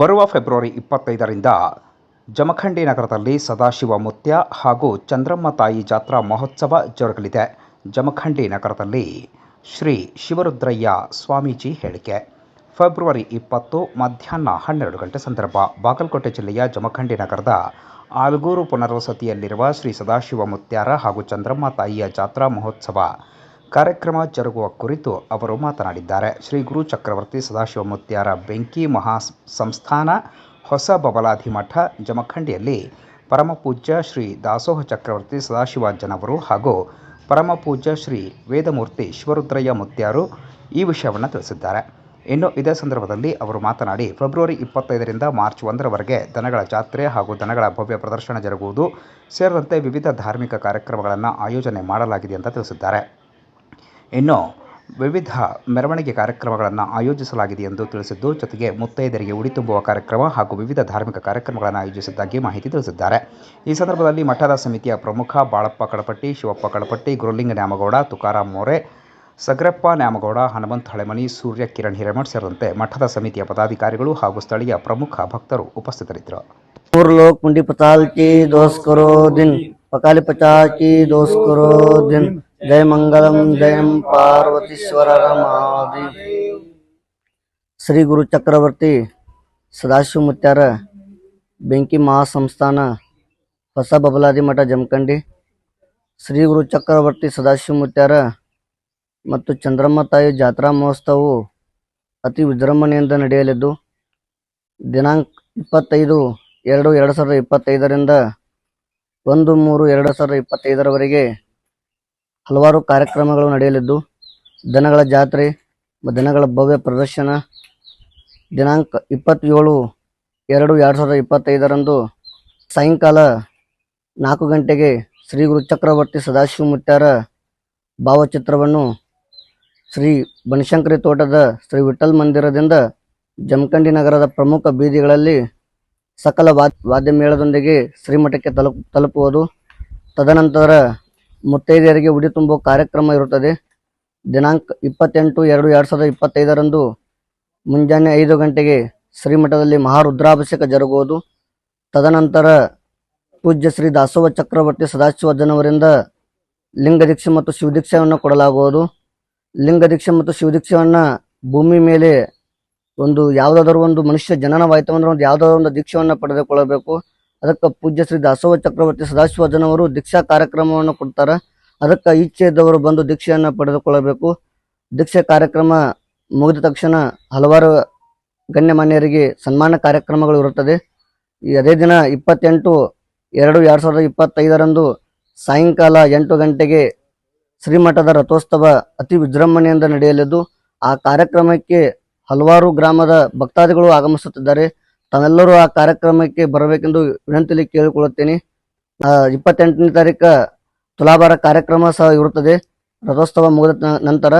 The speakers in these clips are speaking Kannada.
ಬರುವ ಫೆಬ್ರವರಿ ಇಪ್ಪತ್ತೈದರಿಂದ ಜಮಖಂಡಿ ನಗರದಲ್ಲಿ ಸದಾಶಿವ ಮುತ್ಯ ಹಾಗೂ ಚಂದ್ರಮ್ಮ ತಾಯಿ ಜಾತ್ರಾ ಮಹೋತ್ಸವ ಜರುಗಲಿದೆ. ಜಮಖಂಡಿ ನಗರದಲ್ಲಿ ಶ್ರೀ ಶಿವರುದ್ರಯ್ಯ ಸ್ವಾಮೀಜಿ ಹೇಳಿಕೆ. ಫೆಬ್ರವರಿ ಇಪ್ಪತ್ತು ಮಧ್ಯಾಹ್ನ ಹನ್ನೆರಡು ಗಂಟೆ ಸಂದರ್ಭ. ಬಾಗಲಕೋಟೆ ಜಿಲ್ಲೆಯ ಜಮಖಂಡಿ ನಗರದ ಆಲ್ಗೂರು ಪುನರ್ವಸತಿಯಲ್ಲಿರುವ ಶ್ರೀ ಸದಾಶಿವ ಮುತ್ಯಾರ ಹಾಗೂ ಚಂದ್ರಮ್ಮ ತಾಯಿಯ ಜಾತ್ರಾ ಮಹೋತ್ಸವ ಕಾರ್ಯಕ್ರಮ ಜರುಗುವ ಕುರಿತು ಅವರು ಮಾತನಾಡಿದ್ದಾರೆ. ಶ್ರೀ ಗುರು ಚಕ್ರವರ್ತಿ ಸದಾಶಿವ ಮುತ್ಯಾರ ಬೆಂಕಿ ಮಹಾ ಸಂಸ್ಥಾನ ಹೊಸ ಬಬಲಾದಿ ಮಠ, ಜಮಖಂಡಿಯಲ್ಲಿ ಪರಮಪೂಜ್ಯ ಶ್ರೀ ದಾಸೋಹ ಚಕ್ರವರ್ತಿ ಸದಾಶಿವಾಜ್ಜನವರು ಹಾಗೂ ಪರಮಪೂಜ್ಯ ಶ್ರೀ ವೇದಮೂರ್ತಿ ಶಿವರುದ್ರಯ್ಯ ಮುತ್ಯಾರು ಈ ವಿಷಯವನ್ನು ತಿಳಿಸಿದ್ದಾರೆ. ಇನ್ನು ಇದೇ ಸಂದರ್ಭದಲ್ಲಿ ಅವರು ಮಾತನಾಡಿ, ಫೆಬ್ರವರಿ ಇಪ್ಪತ್ತೈದರಿಂದ ಮಾರ್ಚ್ ಒಂದರವರೆಗೆ ದನಗಳ ಜಾತ್ರೆ ಹಾಗೂ ದನಗಳ ಭವ್ಯ ಪ್ರದರ್ಶನ ಜರುಗುವುದು ಸೇರಿದಂತೆ ವಿವಿಧ ಧಾರ್ಮಿಕ ಕಾರ್ಯಕ್ರಮಗಳನ್ನು ಆಯೋಜನೆ ಮಾಡಲಾಗಿದೆ ಅಂತ ತಿಳಿಸಿದ್ದಾರೆ. ಇನ್ನು ವಿವಿಧ ಮೆರವಣಿಗೆ ಕಾರ್ಯಕ್ರಮಗಳನ್ನು ಆಯೋಜಿಸಲಾಗಿದೆ ಎಂದು ತಿಳಿಸಿದ್ದು, ಜೊತೆಗೆ ಮುತ್ತೈದರಿಗೆ ಉಡಿ ತುಂಬುವ ಕಾರ್ಯಕ್ರಮ ಹಾಗೂ ವಿವಿಧ ಧಾರ್ಮಿಕ ಕಾರ್ಯಕ್ರಮಗಳನ್ನು ಆಯೋಜಿಸಿದ್ದಾಗಿ ಮಾಹಿತಿ ತಿಳಿಸಿದ್ದಾರೆ. ಈ ಸಂದರ್ಭದಲ್ಲಿ ಮಠದ ಸಮಿತಿಯ ಪ್ರಮುಖ ಬಾಳಪ್ಪ ಕಡಪಟ್ಟಿ, ಶಿವಪ್ಪ ಕಡಪಟ್ಟಿ, ಗುರುಲಿಂಗ ನ್ಯಾಮಗೌಡ ತುಕಾರಾಮ್ ಮೋರೆ, ಸಗ್ರಪ್ಪ ನ್ಯಾಮಗೌಡ, ಹನುಮಂತ ಹಳೆಮನಿ, ಸೂರ್ಯ ಕಿರಣ್ ಹಿರೇಮಠ್ ಸೇರಿದಂತೆ ಮಠದ ಸಮಿತಿಯ ಪದಾಧಿಕಾರಿಗಳು ಹಾಗೂ ಸ್ಥಳೀಯ ಪ್ರಮುಖ ಭಕ್ತರು ಉಪಸ್ಥಿತರಿದ್ದರು. ದಿನ್. कुंडी पताल की दोष करो दिन पकाली पचास की दोष करो दिन जय मंगलम जय पार्वतीश्वर रमादि ಶ್ರೀ ಗುರು ಚಕ್ರವರ್ತಿ ಸದಾಶಿವ ಮುತ್ಯಾರ ಬೆಂಕಿ ಮಹಾಸಂಸ್ಥಾನ ಹೊಸ ಬಬಲಾದಿ ಮಠ ಜಮಖಂಡಿ ಶ್ರೀ ಗುರು ಚಕ್ರವರ್ತಿ ಸದಾಶಿವ ಮುತ್ಯಾರ ಮತ್ತು ಚಂದ್ರಮ್ಮ ತಾಯಿ ಜಾತ್ರಾ ಮಹೋತ್ಸವವು ಅತಿ ವಿಜೃಂಭಣೆಯಿಂದ ನಡೆಯಲಿದ್ದು ದಿನಾಂಕ ಇಪ್ಪತ್ತೈದು ಎರಡು ಎರಡು ಸಾವಿರದ ಇಪ್ಪತ್ತೈದರಿಂದ ಒಂದು ಮೂರು ಎರಡು ಸಾವಿರದ ಇಪ್ಪತ್ತೈದರವರೆಗೆ ಹಲವಾರು ಕಾರ್ಯಕ್ರಮಗಳು ನಡೆಯಲಿದ್ದು, ದನಗಳ ಜಾತ್ರೆ, ದನಗಳ ಭವ್ಯ ಪ್ರದರ್ಶನ. ದಿನಾಂಕ ಇಪ್ಪತ್ತೇಳು, ಎರಡು ಎರಡು ಸಾವಿರದ ಇಪ್ಪತ್ತೈದರಂದು ಸಾಯಂಕಾಲ ನಾಲ್ಕು ಗಂಟೆಗೆ ಶ್ರೀ ಗುರು ಚಕ್ರವರ್ತಿ ಸದಾಶಿವ ಮುತ್ಯಾರ ಭಾವಚಿತ್ರವನ್ನು ಶ್ರೀ ಬನಶಂಕರಿ ತೋಟದ ಶ್ರೀ ವಿಠಲ್ ಮಂದಿರದಿಂದ ಜಮಖಂಡಿ ನಗರದ ಪ್ರಮುಖ ಬೀದಿಗಳಲ್ಲಿ ಸಕಲ ವಾದ್ ವಾದ್ಯ ಮೇಳದೊಂದಿಗೆ ಶ್ರೀಮಠಕ್ಕೆ ತಲುಪ್ ತಲುಪುವುದು. ತದನಂತರ ಮುತ್ತೈದೆಯರಿಗೆ ಉಡಿ ತುಂಬುವ ಕಾರ್ಯಕ್ರಮ ಇರುತ್ತದೆ. ದಿನಾಂಕ ಇಪ್ಪತ್ತೆಂಟು ಎರಡು ಎರಡು ಸಾವಿರದ ಇಪ್ಪತ್ತೈದರಂದು ಮುಂಜಾನೆ ಐದು ಗಂಟೆಗೆ ಶ್ರೀಮಠದಲ್ಲಿ ಮಹಾರುದ್ರಾಭಿಷೇಕ ಜರುಗುವುದು. ತದನಂತರ ಪೂಜ್ಯ ಶ್ರೀ ದಾಸೋಹ ಚಕ್ರವರ್ತಿ ಸದಾಶಿವಜ್ಜನವರಿಂದ ಲಿಂಗ ದೀಕ್ಷೆ ಮತ್ತು ಶಿವದೀಕ್ಷೆಯನ್ನು ಕೊಡಲಾಗುವುದು. ಲಿಂಗ ದೀಕ್ಷೆ ಮತ್ತು ಶಿವದೀಕ್ಷೆಯನ್ನು ಭೂಮಿ ಮೇಲೆ ಒಂದು ಯಾವುದಾದರೂ ಒಂದು ಮನುಷ್ಯ ಜನನವಾಯಿತು ಅಂದರೆ ಒಂದು ಯಾವುದಾದ್ರೂ ಒಂದು ದೀಕ್ಷೆಯನ್ನು ಪಡೆದುಕೊಳ್ಳಬೇಕು. ಅದಕ್ಕೆ ಪೂಜ್ಯ ಶ್ರೀ ದಾಸೋಹ ಚಕ್ರವರ್ತಿ ಸದಾಶಿವಜನವರು ದೀಕ್ಷಾ ಕಾರ್ಯಕ್ರಮವನ್ನು ಕೊಡ್ತಾರೆ. ಅದಕ್ಕೆ ಇಚ್ಛೆ ಇದ್ದವರು ಬಂದು ದೀಕ್ಷೆಯನ್ನು ಪಡೆದುಕೊಳ್ಳಬೇಕು. ದೀಕ್ಷೆ ಕಾರ್ಯಕ್ರಮ ಮುಗಿದ ತಕ್ಷಣ ಹಲವಾರು ಗಣ್ಯಮಾನ್ಯರಿಗೆ ಸನ್ಮಾನ ಕಾರ್ಯಕ್ರಮಗಳು ಇರುತ್ತದೆ. ಈ ಅದೇ ದಿನ ಇಪ್ಪತ್ತೆಂಟು ಎರಡು ಎರಡು ಸಾವಿರದ ಇಪ್ಪತ್ತೈದರಂದು ಸಾಯಂಕಾಲ ಎಂಟು ಗಂಟೆಗೆ ಶ್ರೀಮಠದ ರಥೋತ್ಸವ ಅತಿ ವಿಜೃಂಭಣೆಯಿಂದ ನಡೆಯಲಿದ್ದು, ಆ ಕಾರ್ಯಕ್ರಮಕ್ಕೆ ಹಲವಾರು ಗ್ರಾಮದ ಭಕ್ತಾದಿಗಳು ಆಗಮಿಸುತ್ತಿದ್ದಾರೆ. ತಾವೆಲ್ಲರೂ ಆ ಕಾರ್ಯಕ್ರಮಕ್ಕೆ ಬರಬೇಕೆಂದು ವಿನಂತಿಯಲ್ಲಿ ಕೇಳಿಕೊಳ್ಳುತ್ತೇನೆ. ಇಪ್ಪತ್ತೆಂಟನೇ ತಾರೀಕು ತುಲಾಭಾರ ಕಾರ್ಯಕ್ರಮ ಸಹ ಇರುತ್ತದೆ. ರಥೋತ್ಸವ ಮುಗಿದ ನಂತರ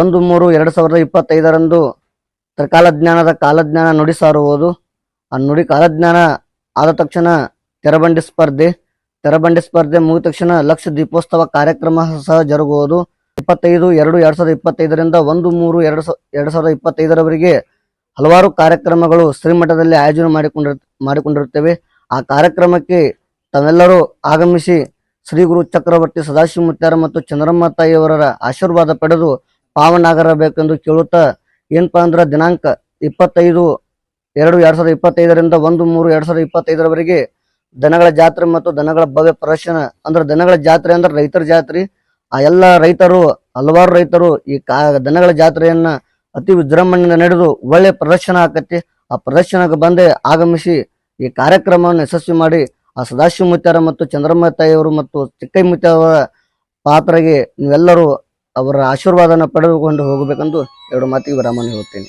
ಒಂದು ಮೂರು ಎರಡು ಸಾವಿರದ ಇಪ್ಪತ್ತೈದರಂದು ತ್ರಿಕಾಲಜ್ಞಾನದ ಕಾಲಜ್ಞಾನ ನುಡಿ ಸಾರುವುದು. ಆ ನುಡಿ ಕಾಲಜ್ಞಾನ ಆದ ತಕ್ಷಣ ತೆರಬಂಡಿ ಸ್ಪರ್ಧೆ. ತೆರಬಂಡಿ ಸ್ಪರ್ಧೆ ಮುಗಿದ ತಕ್ಷಣ ಲಕ್ಷ ದೀಪೋತ್ಸವ ಕಾರ್ಯಕ್ರಮ ಸಹ ಜರುಗುವುದು. ಇಪ್ಪತ್ತೈದು ಎರಡು ಎರಡು ಸಾವಿರದ ಇಪ್ಪತ್ತೈದರಿಂದ ಒಂದು ಮೂರು ಎರಡು ಸಾವಿರ ಸಾವಿರದ ಇಪ್ಪತ್ತೈದರವರೆಗೆ ಹಲವಾರು ಕಾರ್ಯಕ್ರಮಗಳು ಶ್ರೀಮಠದಲ್ಲಿ ಆಯೋಜನೆ ಮಾಡಿಕೊಂಡಿರ್, ಮಾಡಿಕೊಂಡಿರುತ್ತೇವೆ. ಆ ಕಾರ್ಯಕ್ರಮಕ್ಕೆ ತಾವೆಲ್ಲರೂ ಆಗಮಿಸಿ ಶ್ರೀ ಗುರು ಚಕ್ರವರ್ತಿ ಸದಾಶಿವ ಮುತ್ಯಾರ ಮತ್ತು ಚಂದ್ರಮ್ಮ ತಾಯಿಯವರ ಆಶೀರ್ವಾದ ಪಡೆದು ಪಾವನಾಗರಬೇಕೆಂದು ಕೇಳುತ್ತಾ, ಏನಪ್ಪಾ ಅಂದ್ರೆ ದಿನಾಂಕ ಇಪ್ಪತ್ತೈದು, ಎರಡು ಎರಡ್ ಸಾವಿರದ ಇಪ್ಪತ್ತೈದರಿಂದ ಒಂದು ಮೂರು ಎರಡ್ ಸಾವಿರದ ಇಪ್ಪತ್ತೈದರವರೆಗೆ ದನಗಳ ಜಾತ್ರೆ ಮತ್ತು ದನಗಳ ಭವ್ಯ ಪ್ರದರ್ಶನ, ಅಂದ್ರೆ ದನಗಳ ಜಾತ್ರೆ ಅಂದ್ರೆ ರೈತರ ಜಾತ್ರೆ. ಆ ಎಲ್ಲ ರೈತರು, ಹಲವಾರು ರೈತರು ಈ ಕಾ, ದನಗಳ ಜಾತ್ರೆಯನ್ನ ಅತಿ ವಿಜೃಂಭಣೆಯಿಂದ ನಡೆದು ಒಳ್ಳೆ ಪ್ರದರ್ಶನ ಆಕತಿ ಆ ಪ್ರದರ್ಶನಕ್ಕೆ ಬಂದೆ ಆಗಮಿಸಿ ಈ ಕಾರ್ಯಕ್ರಮವನ್ನು ಯಶಸ್ವಿ ಮಾಡಿ ಆ ಸದಾಶಿವ ಮುತ್ಯಾರ ಮತ್ತು ಚಂದ್ರಮ್ಮ ತಾಯಿಯವರು ಮತ್ತು ಚಿಕ್ಕೈ ಮುತ್ಯ ಪಾತ್ರಗೆ ಪಾತ್ರೆಗೆ ನೀವೆಲ್ಲರೂ ಅವರ ಆಶೀರ್ವಾದನ ಪಡೆದುಕೊಂಡು ಹೋಗಬೇಕೆಂದು ಎರಡು ಮಾತಿಗೆ ವಿರಾಮ ಹೇಳುತ್ತೇನೆ.